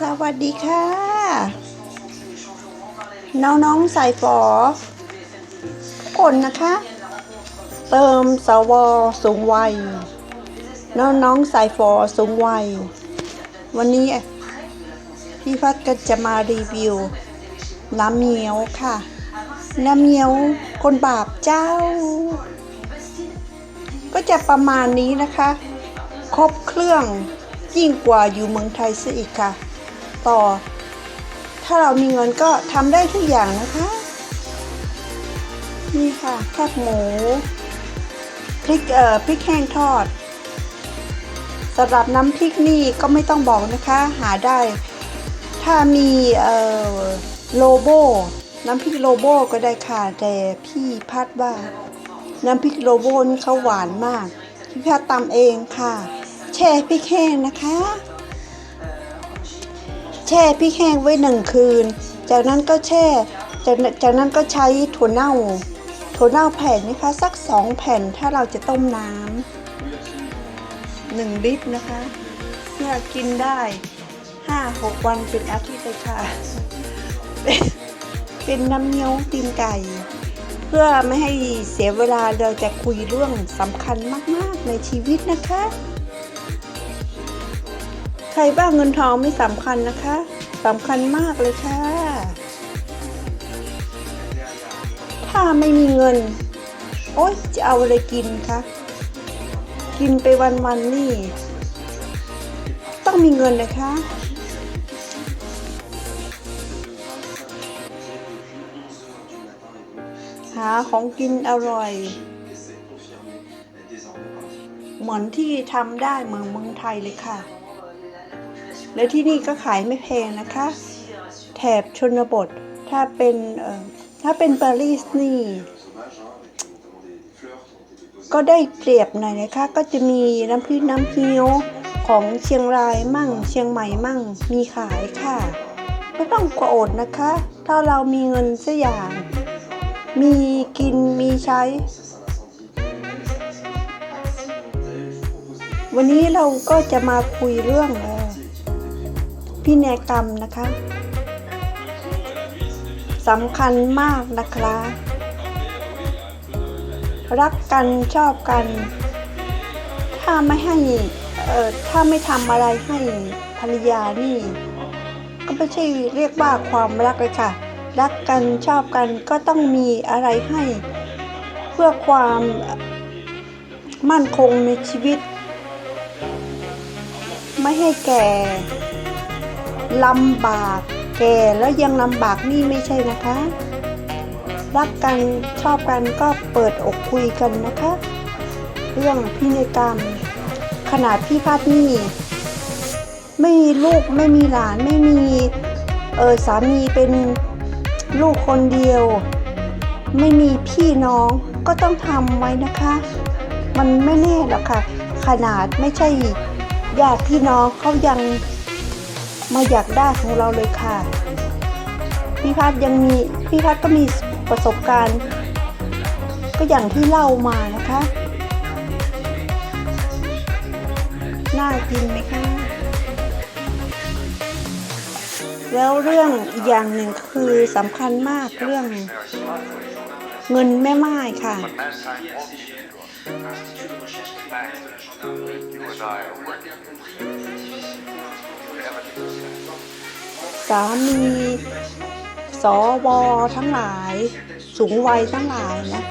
สวัสดีค่ะ น้องๆสายฝอทุกคนนะคะ เติมสวสูงวัย น้องๆสายฝอสูงวัย วันนี้พี่พัดก็จะมารีวิว น้ำเงี้ยวค่ะ น้ำเงี้ยวคนบาปเจ้า ก็จะประมาณนี้นะคะ ครบเครื่องยิ่งกว่าอยู่เมืองไทยซะอีกค่ะ ต่อ ถ้าเรามีเงินก็ทำได้ทุกอย่างนะคะ นี่ค่ะแคบหมูพริกเอ่อพริกแห้งทอดสำหรับน้ำพริกนี่ก็ไม่ต้องบอกนะคะ หาได้ ถ้ามีเอ่อโลโบน้ำพริกโลโบก็ได้ค่ะแต่พี่พัดว่า น้ำพริกโลโบนี่เขาหวานมาก พี่พัดตำเองค่ะ แช่พริกแห้งนะคะ แช่พริกแห้งไว้หนึ่งคืน จากนั้นก็แช่จากจากนั้นก็ใช้ถั่วเน่า ถั่วเน่าแผ่นนะคะสักสองแผ่นถ้าเราจะต้มน้ำหนึ่งลิตรนะคะเพื่อกินได้ห้าหกวันเป็นอาทิตย์เลยค่ะ เป็นเป็นน้ำเงี้ยวตีนไก่ เพื่อไม่ให้เสียเวลาเราจะคุยเรื่องสำคัญมาก ๆ ในชีวิตนะคะ ใครบ้างเงินทองไม่สำคัญนะคะสำคัญมากเลยค่ะ ถ้าไม่มีเงิน โอ๊ยจะเอาอะไรกินคะ กินไปวันๆนี่ ต้องมีเงินนะคะหาของกินอร่อย เหมือนที่ทำได้เมืองเมืองไทยเลยค่ะ และที่นี่ก็ขายไม่แพงนะคะ แถบชนบทถ้าเป็นถ้าเป็นปารีสนี่ ก็ได้เปรียบหน่อยนะคะ ก็จะมีน้ำพริกน้ำเฮียวของเชียงรายมั่ง เชียงใหม่มั่งมีขายค่ะไม่ต้องกลัวอดนะคะ ถ้าเรามีเงินสักอย่าง มีกินมีใช้ วันนี้เราก็จะมาคุยเรื่องอ่อ พินัยกรรมนะคะสำคัญมากนะคะรักกันชอบกัน ถ้าไม่ให้เอ่อถ้าไม่ทำอะไรให้ภรรยานี่ ก็ไม่ใช่เรียกว่าความรักเลยค่ะ รักกันชอบกันก็ต้องมีอะไรให้ เพื่อความมั่นคงในชีวิต ไม่ให้แก่ ลำบากแก่แล้วยังลำบากนี่ไม่ใช่นะคะ รักกันชอบกันก็เปิดอกคุยกันนะคะ เรื่องพินัยกรรม ขนาดพี่พัดนี่ไม่มีลูกไม่มีหลานไม่มีเออสามีเป็นลูกคนเดียว ไม่มีพี่น้องก็ต้องทำไว้นะคะ มันไม่แน่หรอกค่ะ ขนาดไม่ใช่ญาติพี่น้องเขายัง มาอยากได้ของเราเลยค่ะพี่พัดยังมีพี่พัดก็มีประสบการณ์ ก็อย่างที่เล่ามานะคะน่ากินไหมคะ แล้วเรื่องอีกอย่างหนึ่งคือสำคัญมากเรื่องเงินแม่ไม้ค่ะามีสวทั้งหลาย สูงวัยทั้งหลายนะ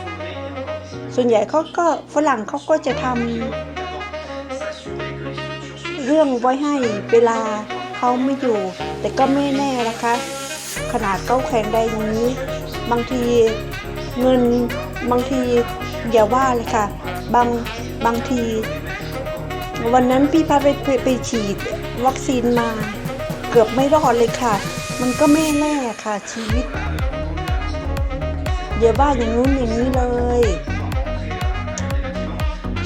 ส่วนใหญ่เขาก็ฝรั่งเขาก็จะทำเรื่องไว้ให้เวลาเขาไม่อยู่ แต่ก็ไม่แน่นะคะ ขนาดเขาแข็งแรงอย่างนี้ บางทีเงินบางทีอย่าว่าเลยค่ะ บางบางที วันนั้นพี่พัดไปไปไปฉีดวัคซีนมา เกือบไม่รอดเลยค่ะ มันก็ไม่แน่ค่ะชีวิตอย่าว่าอย่างนู้นอย่างนี้เลย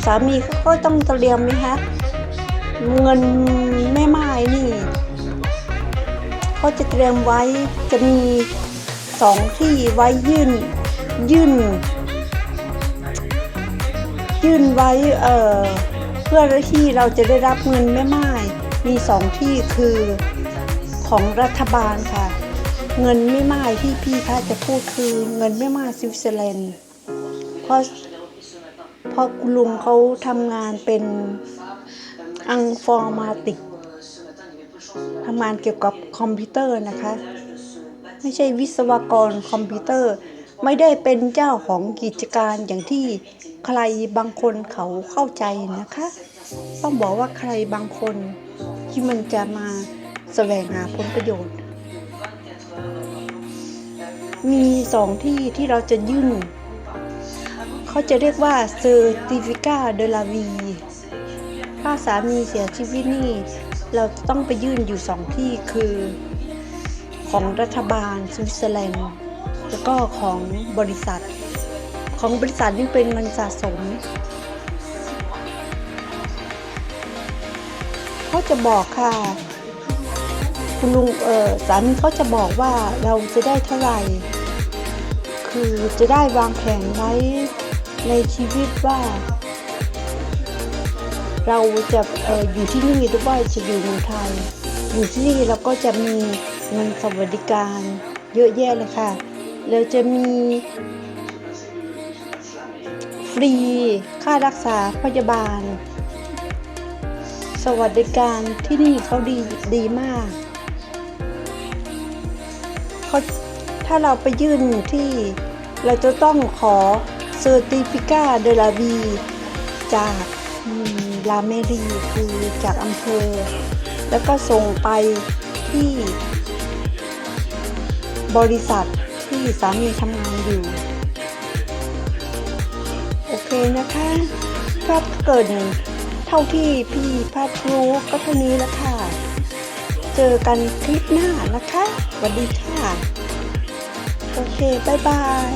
สามีเขาก็ต้องเตรียมไหมคะเงินแม่ไม้นี่เขาจะเตรียมไว้จะมีสองที่ไว้ยื่น ยื่น ยื่นไว้เอ่อเพื่อที่เราจะได้รับเงินแม่ไม้มีสองที่คือ ของรัฐบาลค่ะ เงินไม่มากที่พี่พาจะพูดคือเงินไม่มากสวิตเซอร์แลนด์เพราะเพราะคุณลุงเขาทำงานเป็นอังฟอร์มาติกทำงานเกี่ยวกับคอมพิวเตอร์นะคะ ไม่ใช่วิศวกรคอมพิวเตอร์ ไม่ได้เป็นเจ้าของกิจการอย่างที่ใครบางคนเขาเข้าใจนะคะ ต้องบอกว่าใครบางคนที่มันจะมา แสวงหาผลประโยชน์ มีสองที่ที่เราจะยื่น เขาจะเรียกว่าเซอร์ติฟิก้าเดลาวี ถ้าสามีเสียชีวิตนี่ เราต้องไปยื่นอยู่สองที่คือของรัฐบาลสวิตเซอร์แลนด์ แล้วก็ของบริษัท ของบริษัทนี่เป็นเงินสะสมเขาจะบอกค่ะ คุณลุงเออสามีเขาจะบอกว่าเราจะได้เท่าไหร่ คือจะได้วางแผนไว้ในชีวิตว่า เราจะอออยู่ที่นี่หรือว่าจะอยู่เมืองไทย อยู่ที่นี่เราก็จะมีเงินสวัสดิการเยอะแยะเลยค่ะเราจะมีฟรีค่ารักษาพยาบาล สวัสดิการที่นี่เขาดีดีมาก เขาถ้าเราไปยื่นที่เราจะต้องขอเซอร์ติฟิก้าเดลาวีจากลาเมรีคือจากอำเภอ แล้วก็ส่งไปที่บริษัทที่สามีทำงานอยู่ โอเคนะคะก็เกิดเท่าที่พี่พัดรู้ก็เท่านี้แล้วค่ะ เจอกันคลิปหน้านะคะสวัสดีค่ะ โอเค บ๊ายบาย